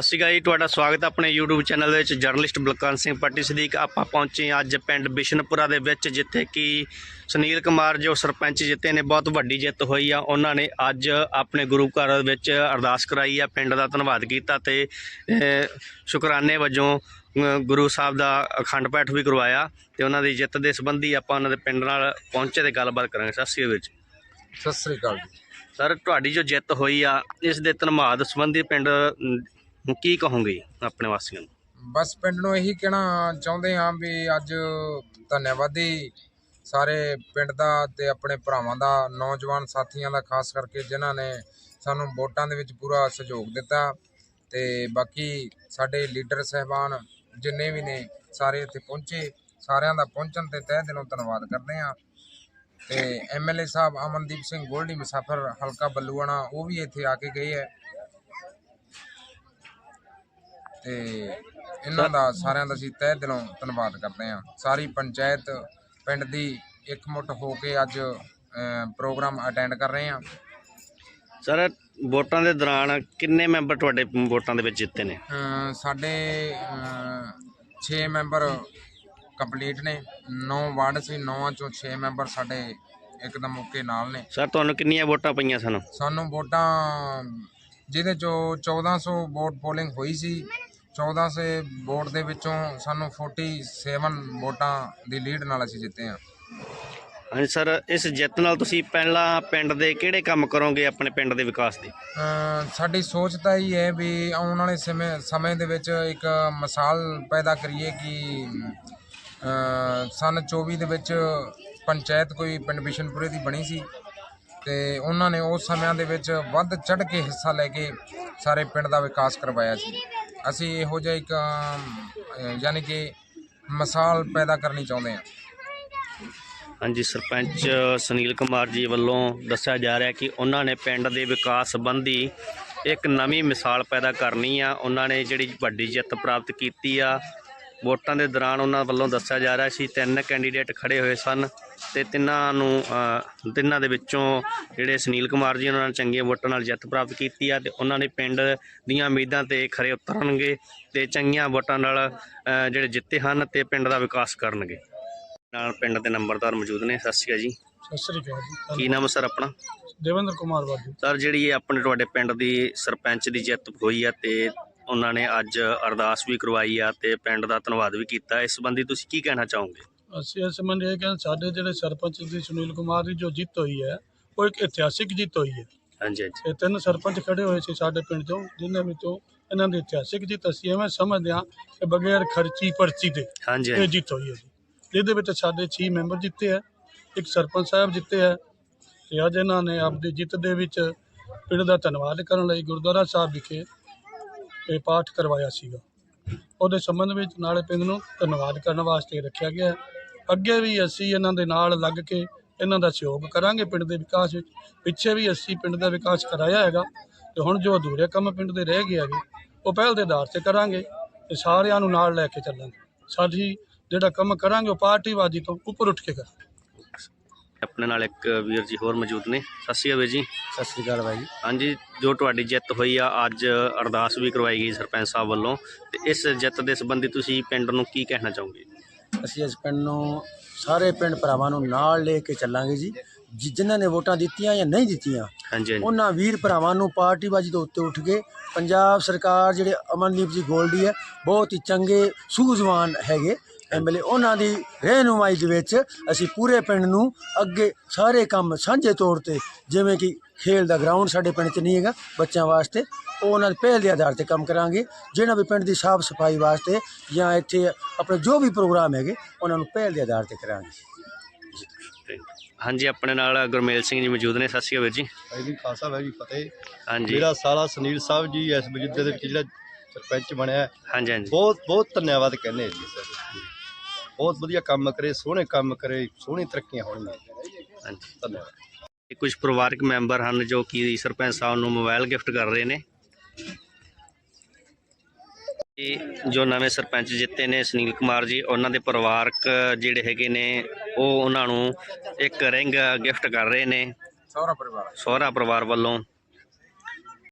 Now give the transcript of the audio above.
ਸਤਿ ਸ਼੍ਰੀ ਅਕਾਲ ਜੀ ਤੁਹਾਡਾ ਸਵਾਗਤ ਹੈ ਆਪਣੇ YouTube ਚੈਨਲ ਦੇ ਵਿੱਚ। ਜਰਨਲਿਸਟ ਬਲਕਾਰ ਸਿੰਘ ਪੱਟੀ ਸਦੀਕ ਆਪਾਂ ਪਹੁੰਚੇ ਅੱਜ ਪਿੰਡ ਬਿਸ਼ਨਪੁਰਾ ਦੇ ਵਿੱਚ ਜਿੱਥੇ ਕਿ ਸੁਨੀਲ ਕੁਮਾਰ ਜੋ ਸਰਪੰਚ ਜਿੱਤੇ ਨੇ ਬਹੁਤ ਵੱਡੀ ਜਿੱਤ ਹੋਈ ਆ। ਉਹਨਾਂ ਨੇ ਅੱਜ ਆਪਣੇ ਗੁਰੂ ਘਰ ਵਿੱਚ ਅਰਦਾਸ ਕਰਾਈ ਆ ਪਿੰਡ ਦਾ ਧੰਨਵਾਦ ਕੀਤਾ ਤੇ ਸ਼ੁਕਰਾਨੇ ਵਜੋਂ ਗੁਰੂ ਸਾਹਿਬ ਦਾ ਅਖੰਡ ਪਾਠ ਵੀ ਕਰਵਾਇਆ ਤੇ ਉਹਨਾਂ ਦੀ ਜਿੱਤ ਦੇ ਸੰਬੰਧੀ ਆਪਾਂ ਉਹਨਾਂ ਦੇ ਪਿੰਡ ਨਾਲ ਪਹੁੰਚੇ ਤੇ ਗੱਲਬਾਤ ਕਰਾਂਗੇ। ਸਤਿ ਸ਼੍ਰੀ ਅਕਾਲ ਜੀ। ਸਤਿ ਸ੍ਰੀ ਅਕਾਲ ਜੀ। ਸਰ ਤੁਹਾਡੀ ਜੋ ਜਿੱਤ ਹੋਈ ਆ ਇਸ ਦੇ ਧੰਨਵਾਦ ਸੰਬੰਧੀ ਪਿੰਡ ਅਮ, ਕੀ ਕਹੋਗੇ ਆਪਣੇ ਵਾਸੀਆਂ ਨੂੰ? ਬਸ ਪਿੰਡ ਨੂੰ ਇਹੀ ਕਹਿਣਾ ਚਾਹੁੰਦੇ ਹਾਂ ਵੀ ਅੱਜ ਧੰਨਵਾਦੀ ਸਾਰੇ ਪਿੰਡ ਦਾ ਤੇ ਆਪਣੇ ਭਰਾਵਾਂ ਦਾ ਨੌਜਵਾਨ ਸਾਥੀਆਂ ਦਾ ਖਾਸ ਕਰਕੇ ਜਿਨ੍ਹਾਂ ਨੇ ਸਾਨੂੰ ਵੋਟਾਂ ਦੇ ਵਿੱਚ ਪੂਰਾ ਸਹਿਯੋਗ ਦਿੱਤਾ ਤੇ ਬਾਕੀ ਸਾਡੇ ਲੀਡਰ ਸਹਿਬਾਨ ਜਿੰਨੇ ਵੀ ਨੇ ਸਾਰੇ ਇੱਥੇ ਪਹੁੰਚੇ ਸਾਰਿਆਂ ਦਾ ਪਹੁੰਚਣ ਤੇ ਤਹਿ ਦਿਲੋਂ ਧੰਨਵਾਦ ਕਰਦੇ ਹਾਂ। ਤੇ ਐਮਐਲਏ ਸਾਹਿਬ ਅਮਨਦੀਪ ਸਿੰਘ ਗੋਲਡੀ ਮੁਸਾਫਰ ਹਲਕਾ ਬੱਲੂਆਣਾ ਉਹ ਵੀ ਇੱਥੇ ਆ ਕੇ ਗਏ ਹੈ। ਤੇ ਇਹਨਾਂ ਦਾ ਸਾਰਿਆਂ ਦਾ ਅਸੀਂ ਤਹਿ ਦਿਲੋਂ ਧੰਨਵਾਦ ਕਰਦੇ ਹਾਂ। ਸਾਰੀ ਪੰਚਾਇਤ ਪਿੰਡ ਦੀ ਇਕਮੁੱਠ ਹੋ ਕੇ ਅੱਜ ਪ੍ਰੋਗਰਾਮ ਅਟੈਂਡ ਕਰ ਰਹੇ ਹਾਂ। ਸਰ ਵੋਟਾਂ ਦੇ ਦੌਰਾਨ ਕਿੰਨੇ ਮੈਂਬਰ ਤੁਹਾਡੇ ਵੋਟਾਂ ਦੇ ਵਿੱਚ ਜਿੱਤੇ ਨੇ? ਸਾਡੇ 6 ਮੈਂਬਰ ਕੰਪਲੀਟ ਨੇ। 9 ਵਾਰਡ ਸੀ 9 ਚੋਂ 6 ਮੈਂਬਰ ਸਾਡੇ ਇੱਕਦਮ ਓਕੇ ਨਾਲ ਨੇ। ਸਰ ਤੁਹਾਨੂੰ ਕਿੰਨੀਆਂ ਵੋਟਾਂ ਪਈਆਂ ਸਨ? ਸਾਨੂੰ ਵੋਟਾਂ ਜਿਹਦੇ ਚੋਂ 1400 ਵੋਟ ਪੋਲਿੰਗ ਹੋਈ ਸੀ 1400 ਵੋਟ ਦੇ ਵਿੱਚੋਂ ਸਾਨੂੰ 47 ਵੋਟਾਂ ਦੀ ਲੀਡ ਨਾਲ ਅਸੀਂ ਜਿੱਤੇ ਹਾਂ। ਹਾਂਜੀ ਸਰ ਇਸ ਜਿੱਤ ਨਾਲ ਤੁਸੀਂ ਪਹਿਲਾਂ ਪਿੰਡ ਦੇ ਕਿਹੜੇ ਕੰਮ ਕਰੋਗੇ ਆਪਣੇ ਪਿੰਡ ਦੇ ਵਿਕਾਸ ਦੇ? ਅਮ ਸਾਡੀ ਸੋਚ ਤਾਂ ਇਹ ਹੈ ਵੀ ਆਉਣ ਵਾਲੇ ਸਮੇਂ ਸਮੇਂ ਦੇ ਵਿੱਚ ਇੱਕ ਮਿਸਾਲ ਪੈਦਾ ਕਰੀਏ ਕਿ ਅਮ ਸਨ 24 ਦੇ ਵਿੱਚ ਪੰਚਾਇਤ ਕੋਈ ਪਿੰਡ ਬਿਸ਼ਨਪੁਰੇ ਦੀ ਬਣੀ ਸੀ ਤੇ ਉਹਨਾਂ ਨੇ ਉਸ ਸਮਿਆਂ ਦੇ ਵਿੱਚ ਵੱਧ ਚੜ ਕੇ ਹਿੱਸਾ ਲੈ ਕੇ ਸਾਰੇ ਪਿੰਡ ਦਾ ਵਿਕਾਸ ਕਰਵਾਇਆ ਸੀ। ਅਸੀਂ ਇਹੋ ਜਿਹਾ ਇੱਕ ਅਮ, ਯਾਨੀ ਕਿ ਮਿਸਾਲ ਪੈਦਾ ਕਰਨੀ ਚਾਹੁੰਦੇ ਹਾਂ। ਹਾਂਜੀ ਸਰਪੰਚ ਸੁਨੀਲ ਕੁਮਾਰ ਜੀ ਵੱਲੋਂ ਦੱਸਿਆ ਜਾ ਰਿਹਾ ਕਿ ਉਹਨਾਂ ਨੇ ਪਿੰਡ ਦੇ ਵਿਕਾਸ ਸੰਬੰਧੀ ਇੱਕ ਨਵੀਂ ਮਿਸਾਲ ਪੈਦਾ ਕਰਨੀ ਆ। ਉਹਨਾਂ ਨੇ ਜਿਹੜੀ ਵੱਡੀ ਜਿੱਤ ਪ੍ਰਾਪਤ ਕੀਤੀ ਆ। ਵੋਟਾਂ ਦੇ ਦੌਰਾਨ ਉਹਨਾਂ ਵੱਲੋਂ ਦੱਸਿਆ ਜਾ ਰਿਹਾ ਸੀ ਤਿੰਨ ਕੈਂਡੀਡੇਟ ਖੜੇ ਹੋਏ ਸਨ ਤੇ ਤਿੰਨਾਂ ਨੂੰ ਤਿੰਨਾਂ ਦੇ ਵਿੱਚੋਂ ਜਿਹੜੇ ਸੁਨੀਲ ਕੁਮਾਰ ਜੀ ਉਹਨਾਂ ਨੇ ਚੰਗੀਆਂ ਵੋਟਾਂ ਨਾਲ ਜਿੱਤ ਪ੍ਰਾਪਤ ਕੀਤੀ ਆ ਤੇ ਉਹਨਾਂ ਨੇ ਪਿੰਡ ਦੀਆਂ ਉਮੀਦਾਂ ਤੇ ਖਰੇ ਉਤਰਨਗੇ ਤੇ ਚੰਗੀਆਂ ਵੋਟਾਂ ਨਾਲ ਜਿਹੜੇ ਜਿੱਤੇ ਹਨ ਤੇ ਪਿੰਡ ਦਾ ਵਿਕਾਸ ਕਰਨਗੇ। ਨਾਲ ਪਿੰਡ ਦੇ ਨੰਬਰਦਾਰ ਮੌਜੂਦ ਨੇ ਸਤਿ ਸ਼੍ਰੀ ਅਕਾਲ ਜੀ। ਸਤਿ ਸ੍ਰੀ ਅਕਾਲ ਜੀ ਕੀ ਨਾਮ ਸਰ ਆਪਣਾ? ਦੇਵਿੰਦਰ ਕੁਮਾਰ ਬਾਬੂ ਸਰ ਜਿਹੜੀ ਇਹ ਆਪਣੇ ਤੁਹਾਡੇ ਪਿੰਡ ਦੀ ਸਰਪੰਚ ਦੀ ਜਿੱਤ ਹੋਈ ਆ ਤੇ ਉਹਨਾਂ ਨੇ ਅੱਜ ਅਰਦਾਸ ਵੀ ਕਰਵਾਈ ਆ ਤੇ ਪਿੰਡ ਦਾ ਧੰਨਵਾਦ ਵੀ ਕੀਤਾ। ਇਸ ਸੰਬੰਧੀ ਤੁਸੀਂ ਕੀ ਕਹਿਣਾ ਚਾਹੋਗੇ? ਅਸੀਂ ਇਸ ਸੰਬੰਧ ਇਹ ਕਹਿੰਦੇ ਸਾਡੇ ਜਿਹੜੇ ਸਰਪੰਚ ਦੀ ਸੁਨੀਲ ਕੁਮਾਰ ਦੀ ਜੋ ਜਿੱਤ ਹੋਈ ਹੈ ਉਹ ਇੱਕ ਇਤਿਹਾਸਿਕ ਜਿੱਤ ਹੋਈ ਹੈ। ਹਾਂਜੀ ਹਾਂਜੀ। ਇਹ ਤਿੰਨ ਸਰਪੰਚ ਖੜੇ ਹੋਏ ਸੀ ਸਾਡੇ ਪਿੰਡ ਤੋਂ ਜਿਨ੍ਹਾਂ ਵਿੱਚੋਂ ਇਹਨਾਂ ਦੀ ਇਤਿਹਾਸਿਕ ਜਿੱਤ ਅਸੀਂ ਐਵੇਂ ਸਮਝਦੇ ਹਾਂ ਕਿ ਬਗੈਰ ਖਰਚੀ ਪਰਚੀ ਦੇ ਹਾਂਜੀ ਇਹ ਜਿੱਤ ਹੋਈ ਹੈ ਜੀ। ਜਿਹਦੇ ਵਿੱਚ ਸਾਡੇ 6 ਮੈਂਬਰ ਜਿੱਤੇ ਹੈ ਇੱਕ ਸਰਪੰਚ ਸਾਹਿਬ ਜਿੱਤੇ ਹੈ ਤੇ ਅੱਜ ਇਹਨਾਂ ਨੇ ਆਪਦੀ ਜਿੱਤ ਦੇ ਵਿੱਚ ਪਿੰਡ ਦਾ ਧੰਨਵਾਦ ਕਰਨ ਲਈ ਗੁਰਦੁਆਰਾ ਸਾਹਿਬ ਵਿਖੇ ਇਹ ਪਾਠ ਕਰਵਾਇਆ ਸੀਗਾ। ਉਹਦੇ ਸੰਬੰਧ ਵਿੱਚ ਨਾਲੇ ਪਿੰਡ ਨੂੰ ਧੰਨਵਾਦ ਕਰਨ ਵਾਸਤੇ ਰੱਖਿਆ ਗਿਆ। ਅੱਗੇ ਵੀ ਅਸੀਂ ਇਹਨਾਂ ਦੇ ਨਾਲ ਲੱਗ ਕੇ ਇਹਨਾਂ ਦਾ ਸਹਿਯੋਗ ਕਰਾਂਗੇ ਪਿੰਡ ਦੇ ਵਿਕਾਸ ਵਿੱਚ। ਪਿੱਛੇ ਵੀ ਅਸੀਂ ਪਿੰਡ ਦਾ ਵਿਕਾਸ ਕਰਾਇਆ ਹੈਗਾ ਤੇ ਹੁਣ ਜੋ ਅਧੂਰੇ ਕੰਮ ਪਿੰਡ ਦੇ ਰਹਿ ਗਏ ਹੈਗੇ, ਉਹ ਪਹਿਲ ਦੇ ਆਧਾਰ ਤੇ ਕਰਾਂਗੇ ਤੇ ਸਾਰਿਆਂ ਨੂੰ ਨਾਲ ਲੈ ਕੇ ਚੱਲਾਂਗੇ। ਸਾਡੀ ਜਿਹੜਾ ਕੰਮ ਕਰਾਂਗੇ ਉਹ ਪਾਰਟੀਵਾਦੀ ਤੋਂ ਉੱਪਰ ਉੱਠ ਕੇ ਕਰਾਂਗੇ। ਆਪਣੇ ਨਾਲ ਇੱਕ ਵੀਰ ਜੀ ਹੋਰ ਮੌਜੂਦ ਨੇ। ਸਤਿ ਸ਼੍ਰੀ ਅਕਾਲ ਵੀਰ ਜੀ। ਸਤਿ ਸ਼੍ਰੀ ਅਕਾਲ ਬਾਈ ਹਾਂਜੀ ਜੋ ਤੁਹਾਡੀ ਜਿੱਤ ਹੋਈ ਆ ਅੱਜ ਅਰਦਾਸ ਵੀ ਕਰਵਾਈ ਗਈ ਸਰਪੰਚ ਸਾਹਿਬ ਵੱਲੋਂ। ਤੇ ਇਸ ਜਿੱਤ ਦੇ ਸੰਬੰਧੀ ਤੁਸੀਂ ਪਿੰਡ ਨੂੰ ਕੀ ਕਹਿਣਾ ਚਾਹੋਗੇ? ਅਸੀਂ ਇਸ ਪਿੰਡ ਨੂੰ ਸਾਰੇ ਪਿੰਡ ਭਰਾਵਾਂ ਨੂੰ ਨਾਲ ਲੈ ਕੇ ਚੱਲਾਂਗੇ ਜੀ। ਜਿ- ਜਿਨ੍ਹਾਂ ਨੇ ਵੋਟਾਂ ਦਿੱਤੀਆਂ ਜਾਂ ਨਹੀਂ ਦਿੱਤੀਆਂ ਹਾਂਜੀ ਹਾਂਜੀ। ਉਹਨਾਂ ਵੀਰ ਭਰਾਵਾਂ ਨੂੰ ਪਾਰਟੀਬਾਜ਼ੀ ਤੋਂ ਉੱਤੇ ਉੱਠ ਕੇ ਪੰਜਾਬ ਸਰਕਾਰ ਜਿਹੜੇ ਅਮਨਦੀਪ ਜੀ ਗੋਲਡੀ ਹੈ ਬਹੁਤ ਹੀ ਚੰਗੇ ਸੂਝਵਾਨ ਹੈਗੇ ਐਮਐਲਏ ਉਹਨਾਂ ਦੀ ਰਹਿਨੁਮਾਈ ਦੇ ਵਿੱਚ ਅਸੀਂ ਪੂਰੇ ਪਿੰਡ ਨੂੰ ਅੱਗੇ ਸਾਰੇ ਕੰਮ ਸਾਂਝੇ ਤੌਰ ਤੇ ਜਿਵੇਂ ਕਿ ਖੇਲ ਦਾ ਗਰਾਊਂਡ ਸਾਡੇ ਪਿੰਡ 'ਚ ਨਹੀਂ ਹੈਗਾ ਬੱਚਿਆਂ ਵਾਸਤੇ ਉਹ ਉਹਨਾਂ ਦੇ ਪਹਿਲ ਦੇ ਆਧਾਰ ਤੇ ਕੰਮ ਕਰਾਂਗੇ। ਜਿਹੜਾ ਵੀ ਪਿੰਡ ਦੀ ਸਾਫ਼ ਸਫ਼ਾਈ ਵਾਸਤੇ ਜਾਂ ਇੱਥੇ ਆਪਣੇ ਜੋ ਵੀ ਪ੍ਰੋਗਰਾਮ ਹੈਗੇ ਉਹਨਾਂ ਨੂੰ ਪਹਿਲ ਦੇ ਆਧਾਰ ਤੇ ਕਰਾਂਗੇ। ਤੇ ਹਾਂਜੀ ਆਪਣੇ ਨਾਲ ਗੁਰਮੇਲ ਸਿੰਘ ਜੀ ਮੌਜੂਦ ਨੇ। ਸਤਿ ਸ਼੍ਰੀ ਅਕਾਲ ਵੀਰ ਜੀ। ਭਾਈ ਜੀ ਖਾਲਸਾ ਵਾਹਿਗੁਰੂ ਜੀ ਫਤਿਹ। ਹਾਂਜੀ। ਮੇਰਾ ਸਾਲਾ ਸੁਨੀਲ ਸਾਹਿਬ ਜੀ ਇਸ ਮਜੀਦੇ ਦੇ ਵਿੱਚ ਜਿਹੜਾ ਸਰਪੰਚ ਬਣਿਆ। ਹੈ, ਹਾਂਜੀ ਹਾਂਜੀ। ਬਹੁਤ ਬਹੁਤ ਧੰਨਵਾਦ ਕਹਿੰਦੇ ਹਾਂ ਜੀ ਸਰ। ਬਹੁਤ ਵਧੀਆ ਕੰਮ ਕਰੇ ਸੋਹਣੇ ਕੰਮ ਕਰੇ ਸੋਹਣੀ ਤਰੱਕੀਆਂ ਹੋਣਗੀਆਂ। ਹਾਂਜੀ। ਧੰਨਵਾਦ। ਕੁਝ ਪਰਿਵਾਰਕ ਮੈਂਬਰ ਹਨ ਜੋ ਕਿ ਸਰਪੰਚ ਸਾਹਿਬ ਨੂੰ ਮੋਬਾਈਲ ਗਿਫਟ ਕਰ ਰਹੇ ਨੇ। ਜੋ ਨਵੇਂ ਸਰਪੰਚ ਜਿੱਤੇ ਨੇ ਸੁਨੀਲ ਕੁਮਾਰ ਜੀ ਉਹਨਾਂ ਦੇ ਪਰਿਵਾਰਕ ਜਿਹੜੇ ਹੈਗੇ ਨੇ ਉਹ ਉਹਨਾਂ ਨੂੰ ਇੱਕ ਰਿੰਗ ਗਿਫਟ ਕਰ ਰਹੇ ਨੇ। ਸਹੁਰਾ ਪਰਿਵਾਰ। ਸਹੁਰਾ ਪਰਿਵਾਰ ਵੱਲੋਂ।